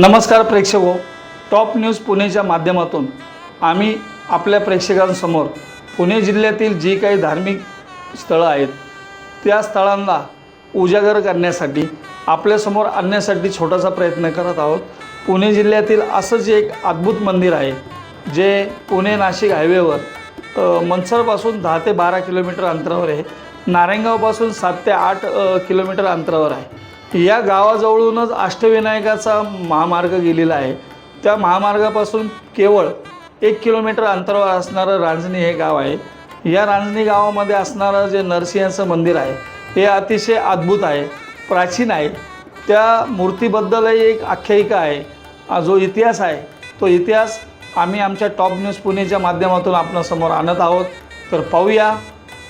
नमस्कार प्रेक्षको हो. Top news पुणेच्या माध्यमातून आम्ही आपल्या प्रेक्षकांसमोर पुणे जिल्ह्यातील जी काही धार्मिक स्थळं आहेत त्या स्थळांना उजागर करण्यासाठी आपल्यासमोर आणण्यासाठी छोटासा प्रयत्न करत आहोत. पुणे जिल्ह्यातील असंच एक अद्भुत मंदिर आहे जे पुणे नाशिक हायवेवर मनसरपासून दहा ते बारा किलोमीटर अंतरावर आहे. नारायणगावपासून सात ते आठ किलोमीटर अंतरावर आहे. या गावाजवळूनच अष्टविनायकाचा महामार्ग गेलेला आहे. त्या महामार्गापासून केवळ एक किलोमीटर अंतरावर असणारं रांजणी हे गाव आहे. या रांजणी गावामध्ये असणारं जे नरसिंहाचं मंदिर आहे हे अतिशय अद्भुत आहे प्राचीन आहे. त्या मूर्तीबद्दलही एक आख्यायिका आहे. जो इतिहास आहे तो इतिहास आम्ही आमच्या टॉप न्यूज पुणेच्या माध्यमातून आपणासमोर आणत आहोत. तर पाहूया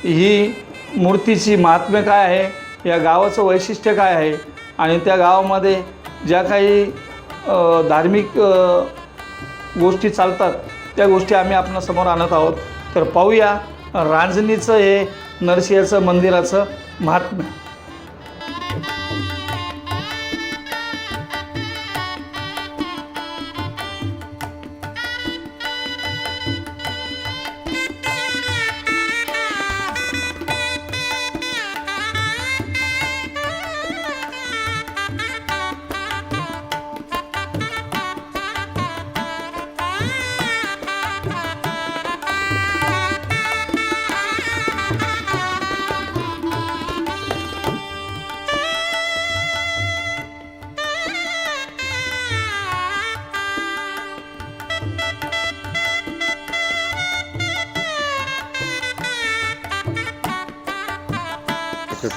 ही मूर्तीची महात्म्य काय आहे या गावाचं वैशिष्ट्य काय आहे आणि त्या गावामध्ये ज्या काही धार्मिक गोष्टी चालतात त्या गोष्टी आम्ही आपणासमोर आणत आहोत. तर पाहूया रांजणीचं हे नरसिंहाचं मंदिराचं महात्म्य.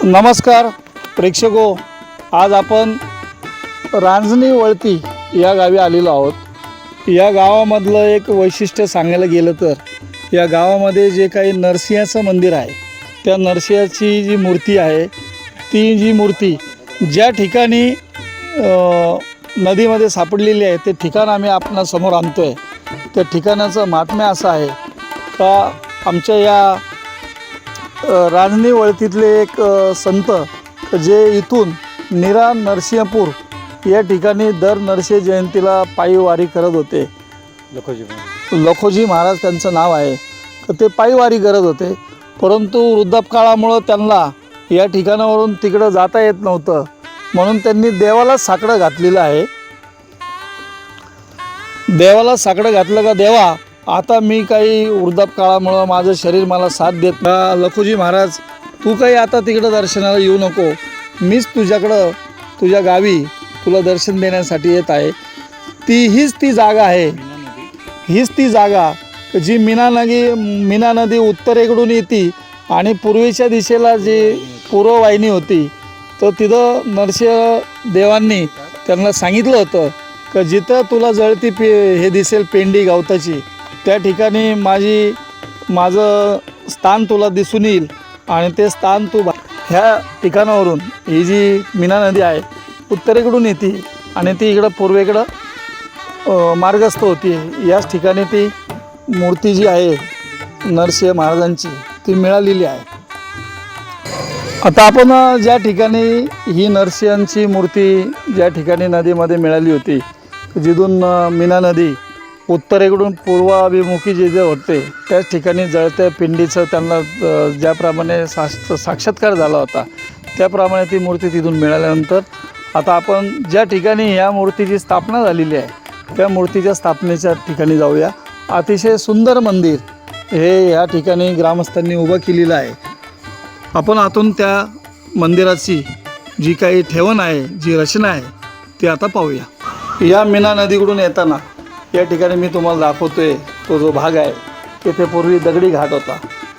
नमस्कार प्रेक्षको. आज आपण रांजणी वळती या गावी आलेलो आहोत. या गावामधलं एक वैशिष्ट्य सांगायला गेलं तर या गावामध्ये जे काही नरसिंहाचं मंदिर आहे त्या नरसिंहाची जी मूर्ती आहे ती जी मूर्ती ज्या ठिकाणी नदीमध्ये सापडलेली आहे ते ठिकाण आम्ही आपणासमोर आणतो आहे त्या ठिकाणाचं महात्म्य असं आहे का आमच्या या रांजणी वळतीतले एक संत जे इथून निरा नरसिंहपूर या ठिकाणी दर नरसिंह जयंतीला पायी वारी करत होते. लखोजी महाराज. त्यांचं नाव आहे. तर ते पायी वारी करत होते. परंतु वृद्धापकाळामुळं त्यांना या ठिकाणावरून तिकडं जाता येत नव्हतं. म्हणून त्यांनी देवाला साकडं घातलेलं आहे. देवाला साकडं घातलं का देवा आता मी काही वृद्धापकाळामुळं माझं शरीर मला साथ देत ना लखोजी महाराज तू काही आता तिकडं दर्शनाला येऊ नको. मीच तुझ्याकडं तुझ्या गावी तुला दर्शन देण्यासाठी येत आहे. ती हीच ती जागा आहे. हीच ती जागा जी मीना नदी मीना नदी उत्तरेकडून येते आणि पूर्वेच्या दिशेला जी पूर्ववाहिनी होती तर तिथं नरसिंह देवांनी त्यांना सांगितलं होतं की जिथं तुला जळती पे हे दिसेल पेंडी गवताची त्या ठिकाणी माझी माझं स्थान तुला दिसून येईल आणि ते स्थान तू ह्या ठिकाणावरून ही जी मीना नदी आहे उत्तरेकडून येते आणि ती इकडं पूर्वेकडं मार्गस्थ होती. याच ठिकाणी ती मूर्ती जी आहे नरसिंह महाराजांची ती मिळालेली आहे. आता आपण ज्या ठिकाणी ही नरसिंहांची मूर्ती ज्या ठिकाणी नदीमध्ये मिळाली होती जिथून मीना नदी उत्तरेकडून पूर्वाभिमुखी जे जे होते त्याच ठिकाणी जळत्या पिंडीचं त्यांना ज्याप्रमाणे सा साक्षात्कार झाला होता त्याप्रमाणे ती मूर्ती तिथून मिळाल्यानंतर आता आपण ज्या ठिकाणी या मूर्तीची स्थापना झालेली आहे त्या मूर्तीच्या स्थापनेच्या ठिकाणी जाऊया. अतिशय सुंदर मंदिर हे या ठिकाणी ग्रामस्थांनी उभं केलेलं आहे. आपण आतून त्या मंदिराची जी काही ठेवण आहे जी रचना आहे ती आता पाहूया. या मीना नदीकडून येताना या ठिकाणी मी तुम्हाला दाखवतोय तो जो भाग आहे तिथे पूर्वी दगडी घाट होता.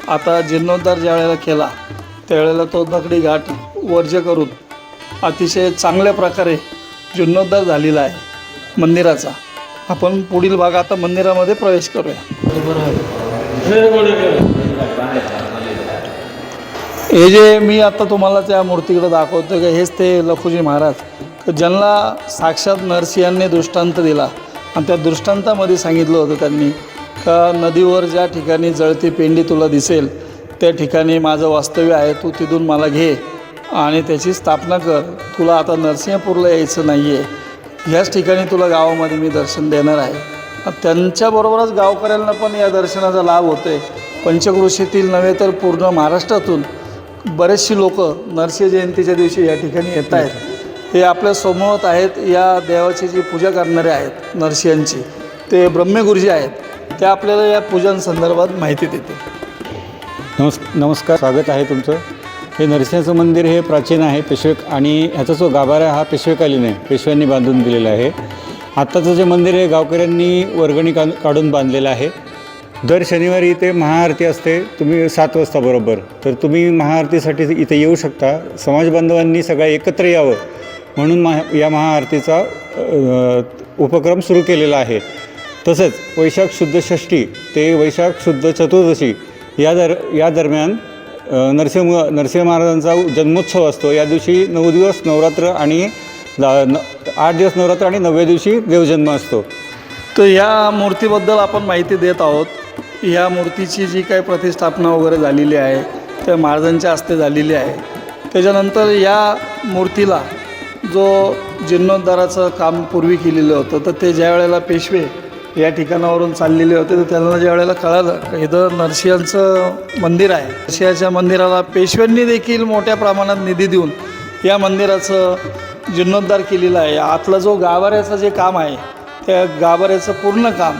आता जीर्णोद्धार ज्या वेळेला केला त्यावेळेला तो दगडी घाट वर्ज्य करून अतिशय चांगल्या प्रकारे जीर्णोद्धार झालेला आहे मंदिराचा. आपण पुढील भाग आता मंदिरामध्ये प्रवेश करूया. हे जे मी आता तुम्हाला त्या मूर्तीकडे दाखवतो की हेच ते लखुजी महाराज. ज्यांना साक्षात नरसिंहांनी दृष्टांत दिला आणि त्या दृष्टांतामध्ये सांगितलं होतं त्यांनी का नदीवर ज्या ठिकाणी जळती पेंडी तुला दिसेल त्या ठिकाणी माझं वास्तव्य आहे तू तिथून मला घे आणि त्याची स्थापना कर. तुला आता नरसिंहपूरला यायचं नाही आहे ह्याच ठिकाणी तुला गावामध्ये मी दर्शन देणार आहे. त्यांच्याबरोबरच गावकऱ्यांना पण या दर्शनाचा लाभ होतो आहे पंचकृषीतील नव्हे तर पूर्ण महाराष्ट्रातून बरेचशी लोक नरसिंह जयंतीच्या दिवशी या ठिकाणी येत आहेत. हे आपल्यासमोर आहेत या देवाची जी पूजा करणारे आहेत नरसिंहांची ते ब्रह्मगुरुजी आहेत ते आपल्याला या पूजांसंदर्भात माहिती देते नमस् नमस्कार स्वागत आहे तुमचं. हे नरसिंहाचं मंदिर हे प्राचीन आहे पेशवे आणि ह्याचा जो गाभारा हा पेशवेकालीन आहे पेशव्यांनी बांधून दिलेला आहे. आत्ताचं जे मंदिर आहे गावकऱ्यांनी वर्गणी का काढून बांधलेलं आहे. दर शनिवारी इथे महाआरती असते तुम्ही सात वाजता बरोबर. तर तुम्ही महाआरतीसाठी इथे येऊ शकता. समाज बांधवांनी सगळ्या एकत्र यावं. म्हणून महा या महाआरतीचा उपक्रम सुरू केलेला आहे. तसंच वैशाख शुद्ध षष्ठी ते वैशाख शुद्ध चतुर्दशी या दर या दरम्यान नरसिंह नरसिंह महाराजांचा जन्मोत्सव असतो. या दिवशी नऊ दिवस नवरात्र आणि आठ दिवस नवरात्र आणि नवव्या दिवशी देवजन्म असतो. तर या मूर्तीबद्दल आपण माहिती देत आहोत. या मूर्तीची जी काही प्रतिष्ठापना वगैरे झालेली आहे त्या महाराजांच्या हस्ते झालेली आहे. त्याच्यानंतर या मूर्तीला जो जीर्णोद्धाराचं काम पूर्वी केलेलं होतं तर ते ज्या वेळेला पेशवे या ठिकाणावरून चाललेले होते तर त्यांना ज्या वेळेला कळालं इथं नरसिंहांचं मंदिर आहे. नरसिंहाच्या मंदिराला पेशव्यांनी देखील मोठ्या प्रमाणात निधी देऊन या मंदिराचं जीर्णोद्धार केलेला आहे. आतला जो गाभाऱ्याचं जे काम आहे त्या गाभाऱ्याचं पूर्ण काम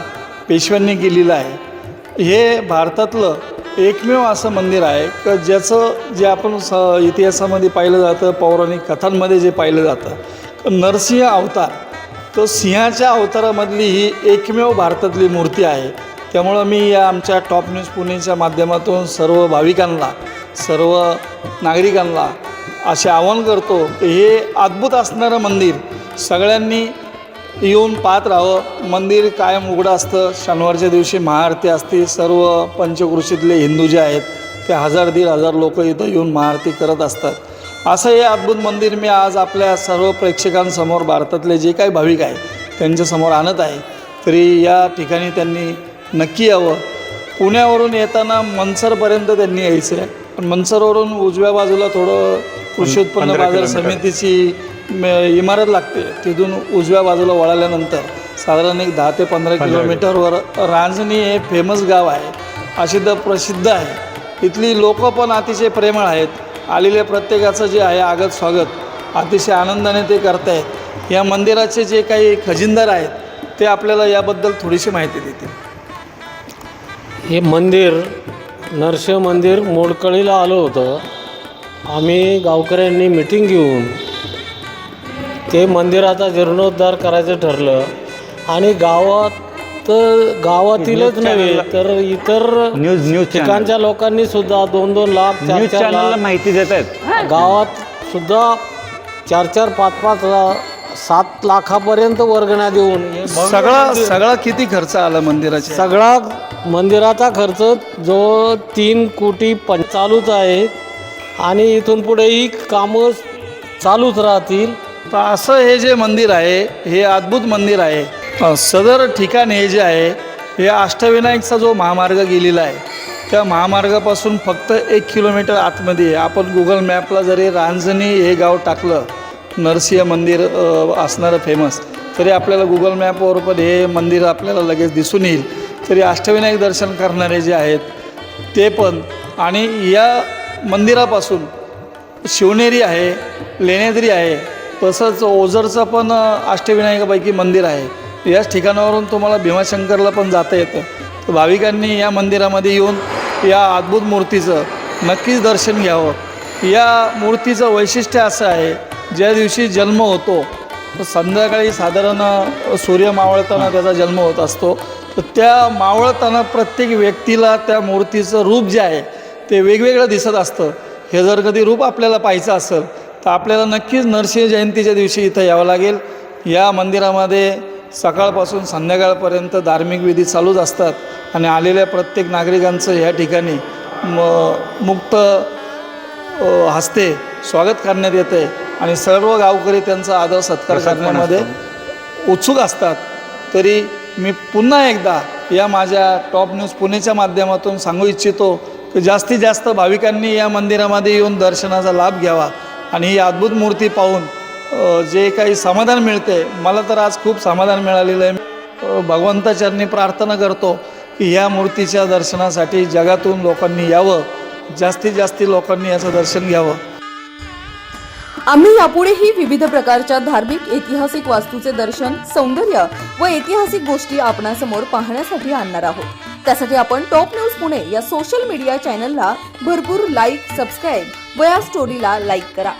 पेशव्यांनी केलेलं आहे. हे भारतातलं एकमेव असं मंदिर आहे क ज्याचं जे आपण स इतिहासामध्ये पाहिलं जातं पौराणिक कथांमध्ये जे पाहिलं जातं नरसिंह अवतार तो सिंहाच्या अवतारामधली ही एकमेव भारतातली मूर्ती आहे. त्यामुळं मी या आमच्या टॉप न्यूज पुणेच्या माध्यमातून सर्व भाविकांना सर्व नागरिकांना असे आवाहन करतो हे अद्भुत असणारं मंदिर सगळ्यांनी येऊन पाहत राहावं. मंदिर कायम उघडं असतं. शनिवारच्या दिवशी महाआरती असते. सर्व पंचकृषीतले हिंदू जे आहेत ते हजार दीड हजार लोक इथं येऊन महाआरती करत असतात. असं हे अद्भुत मंदिर मी आज आपल्या सर्व प्रेक्षकांसमोर भारतातले जे काही भाविक आहे त्यांच्यासमोर आणत आहे. तरी या ठिकाणी त्यांनी नक्की यावं. पुण्यावरून येताना मनसरपर्यंत त्यांनी यायचं आहे पण मनसरवरून उजव्या बाजूला थोडं कृषी उत्पन्न बाजार. समितीची इमारत लागते. तिथून उजव्या बाजूला वळाल्यानंतर साधारण एक दहा ते पंधरा किलोमीटरवर रांजणी हे फेमस गाव आहे. अशी तर प्रसिद्ध आहे. इथली लोक पण अतिशय प्रेमळ आहेत. आलेल्या प्रत्येकाचं जे आहे आगत स्वागत अतिशय आनंदाने ते करतायत. या मंदिराचे जे काही खजिनदार आहेत ते आपल्याला याबद्दल थोडीशी माहिती देतील. हे मंदिर नरसिंह मंदिर मोडकळीला आलं होतं. आम्ही गावकऱ्यांनी मिटिंग घेऊन ते मंदिराचा जीर्णोद्धार करायचं ठरलं. आणि गावात गावातीलच नव्हे तर इतर न्यूज न्यूज ठिकाणच्या लोकांनी सुद्धा दोन दोन लाख चार न्यूज चॅनलला माहिती देत आहेत. गावात सुद्धा चार चार पाच पाच ला- सात लाखापर्यंत वर्गण्या देऊन सगळा सगळा किती खर्च आला मंदिराचा? सगळा मंदिराचा खर्च जो तीन कोटी पण चालूच आहे. आणि इथून पुढेही कामं चालूच राहतील. तर असं हे जे मंदिर आहे हे अद्भुत मंदिर आहे सदर ठिकाण हे जे आहे हे अष्टविनायकचा जो महामार्ग गेलेला आहे त्या महामार्गापासून फक्त एक किलोमीटर आतमध्ये आहे. आपण गुगल मॅपला जरी रांजणी हे गाव टाकलं नरसिंह मंदिर असणारं फेमस तरी आपल्याला गुगल मॅपवर पण हे मंदिर आपल्याला लगेच दिसून येईल तरी अष्टविनायक दर्शन करणारे जे आहेत ते पण आणि या मंदिरापासून शिवनेरी आहे लेण्याद्री आहे तसंच ओझरचं पण अष्टविनायकापैकी मंदिर आहे. याच ठिकाणावरून तुम्हाला भीमाशंकरला पण जाता येतं. तर भाविकांनी या मंदिरामध्ये येऊन या अद्भुत मूर्तीचं नक्कीच दर्शन घ्यावं. या मूर्तीचं वैशिष्ट्य असं आहे ज्या दिवशी जन्म होतो संध्याकाळी साधारण सूर्य मावळताना त्याचा जन्म होत असतो. तर त्या मावळताना प्रत्येक व्यक्तीला त्या मूर्तीचं रूप जे आहे ते वेगवेगळं दिसत असतं. हे जर कधी रूप आपल्याला पाहायचं असेल तर आपल्याला नक्कीच नरसिंह जयंतीच्या दिवशी इथं यावं लागेल. या मंदिरामध्ये सकाळपासून संध्याकाळपर्यंत धार्मिक विधी चालूच असतात आणि आलेल्या प्रत्येक नागरिकांचं या ठिकाणी म मुक्त हस्ते स्वागत करण्यात येतं आणि सर्व गावकरी त्यांचा आदर सत्कार करण्यामध्ये उत्सुक असतात. तरी मी पुन्हा एकदा या माझ्या टॉप न्यूज पुणेच्या माध्यमातून सांगू इच्छितो की जास्तीत जास्त भाविकांनी या मंदिरामध्ये येऊन दर्शनाचा लाभ घ्यावा. आणि ही अद्भुत मूर्ती पाहून जे काही समाधान मिळते मला तर आज खूप समाधान मिळालेलं आहे. भगवंताचरणी प्रार्थना करतो की या मूर्तीच्या दर्शनासाठी जगातून लोकांनी यावं जास्तीत जास्त लोकांनी याचं दर्शन घ्यावं. आम्ही यापुढेही विविध प्रकारच्या धार्मिक ऐतिहासिक वास्तूचे दर्शन सौंदर्य व ऐतिहासिक गोष्टी आपणासमोर पाहण्यासाठी आणणार आहोत. त्यासाठी आपण टॉप न्यूज पुणे या सोशल मीडिया चॅनलला भरपूर लाईक सबस्क्राईब व या स्टोरीला लाईक करा.